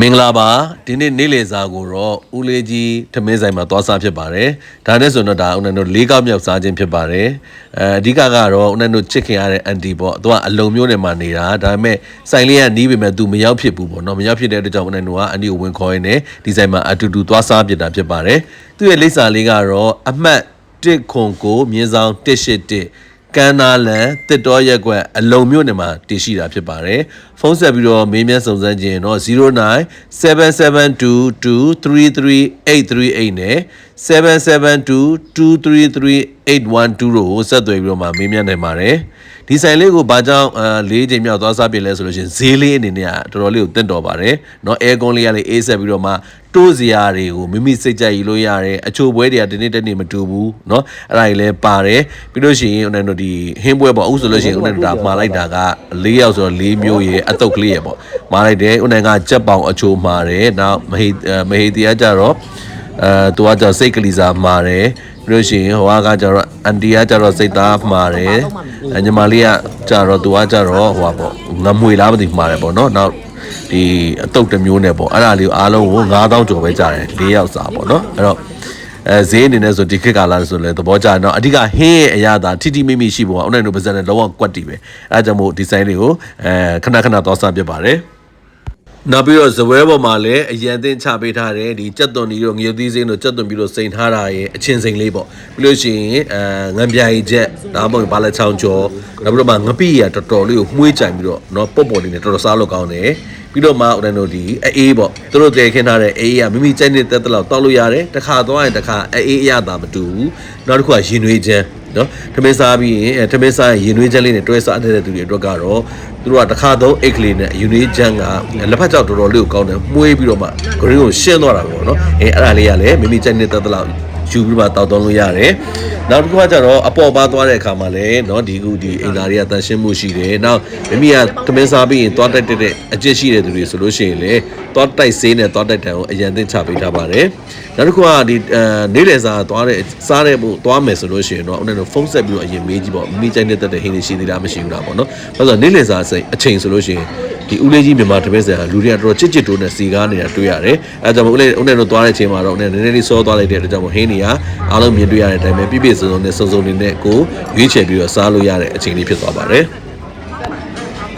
မင်္ဂလာပါဒီနေ့နေ့လည်စာကိုတော့ဦးလေးကြီးထမင်းဆိုင်မှာသွားစားဖြစ်ပါတယ်ဒါနဲ့ဆိုတော့ဒါဦးနန်တို့လေးကောက်မြောက်စားခြင်းဖြစ်ပါတယ်အဲအဓိကကတော့ဦးနန်တို့ချစ်ခင်ရတဲ့အန်တီပေါ့သူကအလုံမျိုးနဲ့မှနေတာဒါပေမဲ့ဆိုင်လေးကနီးပေမဲ့သူမရောက်ဖြစ်ဘူးပေါ့နော်မရောက်ဖြစ်တဲ့အတွက်ကြောင့်ဦးနန်တို့ကအန်တီကိုဝင်ခေါ်ရင်းနဲ့ဒီဆိုင်မှာအတူတူသွားစားဖြစ်တာဖြစ်ပါတယ်သူ့ရဲ့လိပ်စာလေးကတော့အမှတ်1ခွန်ကိုမြင်းဆောင်181 ကန်းနာလန်တစ်တော်ရက်ကွက်အလုံမြို့နယ်မှာတည်ရှိတာဖြစ်ပါတယ်။ဖုန်းဆက်ပြီးတော့မေးမြန်းစုံစမ်းခြင်းတော့0977223388နဲ့7722333812တို့ကိုဆက်သွယ်ပြီးတော့မှမေးမြန်းနိုင်ပါတယ်။ဒီဆိုင်လေးကိုဘာကြောင့်အဲ၄ချိန်မြောက်သွားစားပြလဲဆိုလို့ရှိရင်ဈေးလေးအနေနဲ့ကတော်တော်လေးကိုတင့်တော်ပါတယ်။เนาะအဲကွန်လေးကလည်းအေးဆက်ပြီးတော့မှ တိုးစရာတွေကိုမိမိစိတ်ကြိုက်ယူလို့ရတယ်အချိုပွဲတွေကဒီနေ့တစ်နေ့မတူဘူးเนาะအဲ့ဒါကြီးလည်းပါတယ်ပြီးလို့ရှိရင်ဦးနန်တို့ဒီဟင်းပွဲပေါ့အခုဆိုလို့ရှိရင်ဦးနန်တို့ဒါမှာလိုက်တာက၄ယောက်ဆိုတော့၄မျိုးရေအတုတ်ကလေးရေပေါ့မှာလိုက်တယ်ဦးနန်ကကြက်ပေါင်အချိုမှာတယ်နောက်မဟေမဟေတရားကြတော့အဲသူကကြစိတ်ကလေးစားမှာတယ်ပြီးလို့ရှိရင်ဟိုကကြတော့အန်တီကကြတော့စိတ်သားမှာတယ်အညီမလေးကကြတော့သူကကြတော့ဟိုကပေါ့ငမွေလားမသိမှာတယ်ပေါ့နော်နောက် ဒီအတုတ်တစ်မျိုးနဲ့ပေါ့အဲ့ဒါလေးအားလုံးကို9000ကျော်ပဲကြတယ်၄ယောက်စာပေါ့နော်အဲ့တော့အဲဈေးအနေနဲ့ဆိုဒီခေတ်ကာလဆိုလဲသဘောကျတော့အဓိကဟင်းရဲ့အရာသာထိတိမိမိရှိဖို့ကအွန်လိုင်းတို့ပါဇက်နဲ့လောကကွက်တီပဲအဲဒါကြောင့်မို့ဒီဇိုင်းတွေကိုအဲခဏခဏသွားစပြပါတယ် နောက်ပြီးတော့ဇပွဲပေါ်မှာလည်းအရန်သင်းချပေးထားတယ်ဒီကြက်သွန်ကြီးတို့ငရုတ်သီးစိမ်းတို့ကြက်သွန်ပြီးတော့စိန်ထားတာရဲ့အချင်းစိန်လေးပေါ့ပြီးလို့ရှိရင်အဲငံပြာရီချက်ဒါမှမဟုတ်ဘာလက်ချောင်းကျော်နောက်ပြီးတော့မှငပိရတော်တော်လေးကိုမှုေးကြိုင်ပြီးတော့เนาะပေါ့ပေါ့လေးနဲ့တော်တော်စားလို့ကောင်းတယ်ပြီးတော့မှဦးတိုင်းတို့ဒီအေးပေါ့သူတို့တည်ခင်းထားတဲ့အေးကမိမိကြိုက်နေတဲ့တက်လောက်တောက်လို့ရတယ်တစ်ခါသွားရင်တစ်ခါအေးအရသာမတူဘူးနောက်တစ်ခုကရင်နွေးချမ်း နော်ထမင်းစားပြီးရင်အဲထမင်းစားရင်ရင်နွေးချမ်းလေးနဲ့တွဲစားတဲ့သူတွေအတွက်ကတော့သူတို့ကတစ်ခါသုံးအိတ်ကလေးနဲ့ရင်နွေးချမ်းကလက်ဖက်ကြောက်တော်တော်လေးကိုကောင်းတယ်မှုေးပြီးတော့မှဂရင်းကိုရှင်းသွားတာပဲပေါ့နော်အဲအဲ့ဒါလေးကလည်းမိမိကြိုက်နေတဲ့တက်လောက် ယူပြီးမှတောက်သုံးလို့ရတယ်နောက်တစ်ခုကကျတော့အပေါ်ပါသွားတဲ့အခါမှာလည်းเนาะဒီခုဒီအင်တာတွေကတန်ရှင်းမှုရှိတယ်နောက်မိမိကသမင်းစားပြီးရင်သွားတိုက်တဲ့အကျစ်ရှိတဲ့သူတွေဆိုလို့ရှိရင်လည်းသွားတိုက်ဆေးနဲ့သွားတိုက်တံကိုအရန်သိချပေးထားပါတယ်နောက်တစ်ခုကဒီအဲနေ့လည်စာသွားတဲ့စားတဲ့ဖို့သွားမယ်ဆိုလို့ရှိရင်တော့ဦးနဲ့တော့ဖုန်းဆက်ပြီးတော့အရင်မေးကြည့်ပေါ့မိမိကြိုက်တဲ့တက်တဲ့ဟင်းတွေရှိသေးလားမရှိဘူးလားပေါ့နော်ဘာလို့လဲဆိုတော့နေ့လည်စာအချိန်ဆိုလို့ရှိရင်ဒီဦးလေးကြီးမြန်မာတပည့်ဆရာလူတွေကတော်တော်ချစ်ချစ်တိုးနဲ့စီကားနေတာတွေ့ရတယ်အဲဒါကြောင့်မို့ဦးလေးဦးနဲ့တော့သွားတဲ့အချိန်မှာတော့ဦးနဲ့နည်းနည်းလေးစောသွားလိုက်တဲ့အတွက်ကြောင့်မို့ဟင်းတွေ ကအားလုံးမြင်တွေ့ရတဲ့အတိုင်းပဲပြည့်ပြည့်စုံစုံနဲ့စုံစုံနေနဲ့ကိုရွေးချယ်ပြီးတော့စားလို့ရတဲ့အချိန်လေးဖြစ်သွားပါတယ်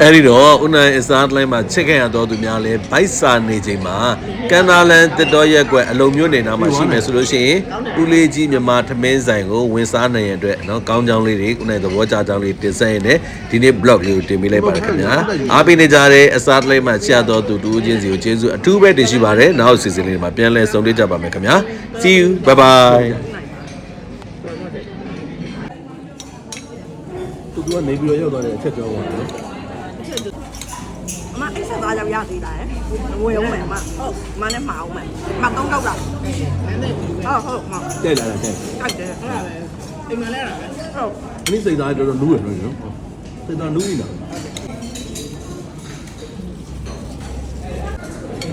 အဲ့ဒီတော့ဦးနိုင်အစားတိုင်းမှာချစ်ခဲ့ရတော့သူများလဲဗိုက်စာနေချိန်မှာကန်နာလန်တစ်တော်ရက်ကွက်အလုံမျိုးနေနာမှာရှိမယ်ဆိုလို့ရှိရင်ဦးလေးကြီးမြန်မာထမင်းဆိုင်ကိုဝင်စားနိုင်ရတဲ့အတွက်เนาะကောင်းကြောင်းလေးတွေဦးနိုင်သဘောကျကြောင်းလေးတင်ဆက်ရင်းနဲ့ဒီနေ့ blog လေးကိုတင်ပေးလိုက်ပါတယ်ခင်ဗျာအားပေးနေကြတဲ့အစားတိုင်းမှာချရတော့သူတူချင်းစီကိုကျေးဇူးအထူးပဲတင်ရှိပါတယ်နောက်စီစဉ်လေးမှာပြန်လဲဆုံတွေ့ကြပါမယ်ခင်ဗျာ see you bye bye သူကနေပြီးတော့ရောက်သွားတဲ့အချက်ကြောပါနော် အမအိတ်ဆက်သားရောက်ရသေးတာလေငွေအောင်မယ်အမဟုတ်အမနဲ့မှာအောင်မယ်အမတော့တော့လားဟုတ်ဟုတ်အမတဲ့လာတာတဲ့ကြိုက်တယ်ဟုတ်လားပဲအိမ်မလဲတာပဲဟုတ်အနည်းစိတ်သားတော်တော်နူးရနော်နော်စိတ်သားနူးနေတာ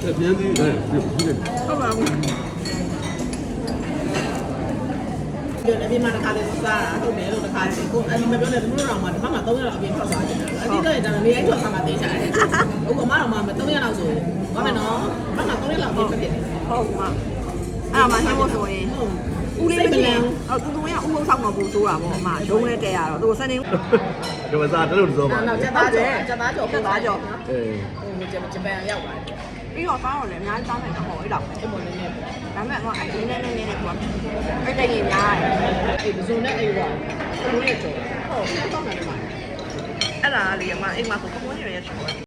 အဲ့ပြန်ပြီးအဲ့ဒီဟုတ်ပါဘူးဒီအပြင်မှာတစ်ခါတည်းစားတာဟုတ်တယ်လို့တစ်ခါတည်းကိုအရင်မပြောနဲ့သူတို့တော့မှဒီမှာ3ရက်လောက်အပြင်ထွက်သွားကြတယ်အတိတော့ဒါမေးရိုက်ထွက်သွားမှသိချတယ် ဆိုဘာမယ်နော်ဘာမှ3ရက်လောက်အပြင်ထွက်တယ်ဟုတ်အမအဲ့မှာဟင်းဖို့ဆိုရင်ဦးလေးမလန်ဟုတ်သူတို့ကဥပုသ်ဆောင်တော့ပူဆိုးတာပေါ့အမရုံးလဲတဲရတော့သူစနေဒီမှာစားတယ်လို့ဆိုပါနောက်ကျသားကြောကျသားကြောပြတ်သားကြောအေးဟိုဂျပန်ရောက်ပါတယ်ပြီးတော့စားတော့လည်းအများကြီးစားမယ်တော့ဟောအဲ့တော့အဲ့ပေါ်နေနေဒါပေမဲ့တော့အဲ့ဒီနဲ့နဲ့နဲ့နဲ့ကွာအဲ့တည်းများတယ်အဲ့ဘဇုံနဲ့အဲ့တော့ဘုံရဲ့ကြောဟုတ်တော့တယ်ပါအဲ့ဒါလေးအမအိမ်မှာဆိုကမွန်းနေရရဲ့ချော